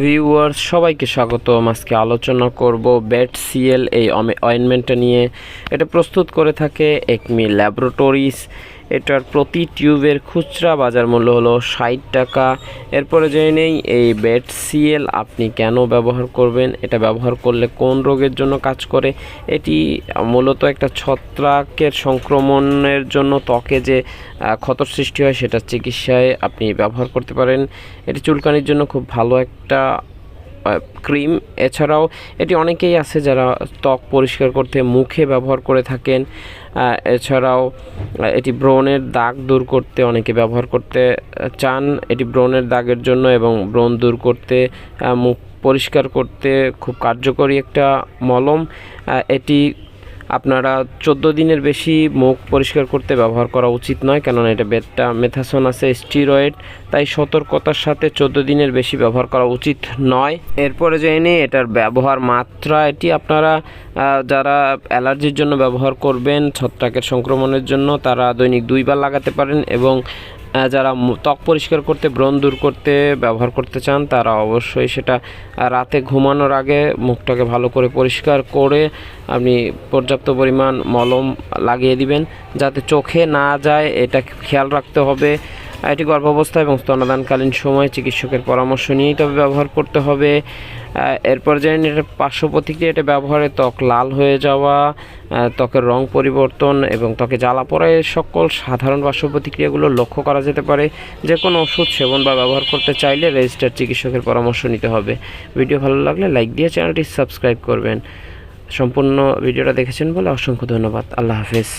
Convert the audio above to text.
Viewers সবাইকে স্বাগতম। আজকে আলোচনা করব ব্যাট সিএল এই অয়েনমেন্টটা নিয়ে। এটা প্রস্তুত করে থাকে একমি ল্যাবরেটরিজ এটার প্রতি টিউবের খুচরা বাজার মূল্য হলো ষাট টাকা। এরপরে জেনে নেই এই বেড সিএল আপনি কেন ব্যবহার করবেন? এটা ব্যবহার করলে কোন রোগের জন্য কাজ করে? এটি মূলত একটা ছত্রাকের সংক্রমণের জন্য ত্বকে যে আহ, ক্ষতর সৃষ্টি হয় সেটার চিকিৎসায় আপনি ব্যবহার করতে পারেন। এটি চুলকানির জন্য খুব ভালো একটা ক্রিম। এছাড়াও এটি অনেকেই আছে যারা ত্বক পরিষ্কার করতে মুখে ব্যবহার করে থাকেন। এছাড়াও এটি ব্রণের দাগ দূর করতে অনেকে ব্যবহার করতে চান। এটি ব্রণের দাগের জন্য এবং ব্রণ দূর করতে মুখ পরিষ্কার করতে খুব কার্যকরী একটা মলম। এটি আপনারা চোদ্দ দিনের বেশি মুখ পরিষ্কার করতে ব্যবহার করা উচিত নয়, কেননা এটা বেটটা মেথাসন আছে, স্টিরয়েড, তাই সতর্কতার সাথে চোদ্দ দিনের বেশি ব্যবহার করা উচিত নয়। এরপরে জেনে এটার ব্যবহার মাত্রা, এটি আপনারা যারা অ্যালার্জির জন্য ব্যবহার করবেন, ছত্রাকের সংক্রমণের জন্য, তারা দৈনিক দুইবার লাগাতে পারেন এবং যারা ত্বক পরিষ্কার করতে, ব্রণ দূর করতে ব্যবহার করতে চান, তারা অবশ্যই সেটা রাতে ঘুমানোর আগে মুখটাকে ভালো করে পরিষ্কার করে আপনি পর্যাপ্ত পরিমাণ মলম লাগিয়ে দিবেন, যাতে চোখে না যায়, এটা খেয়াল রাখতে হবে। এটি গর্ভাবস্থা এবং স্তনদানকালীন সময় চিকিৎসকের পরামর্শ নিয়েই তবে ব্যবহার করতে হবে। এরপর জানেন এটা পার্শ্ব প্রতিক্রিয়া এটা ব্যবহারে ত্বক লাল হয়ে যাওয়া ত্বকের রং পরিবর্তন এবং ত্বকে জ্বালা পড়া সকল সাধারণ পার্শ্ব প্রতিক্রিয়াগুলো লক্ষ্য করা যেতে পারে। যে কোনো ওষুধ সেবন বা ব্যবহার করতে চাইলে রেজিস্টার চিকিৎসকের পরামর্শ নিতে হবে। ভিডিও ভালো লাগলে লাইক দিয়ে চ্যানেলটি সাবস্ক্রাইব করবেন। সম্পূর্ণ ভিডিওটা দেখেছেন বলে অসংখ্য ধন্যবাদ। আল্লাহ হাফেজ।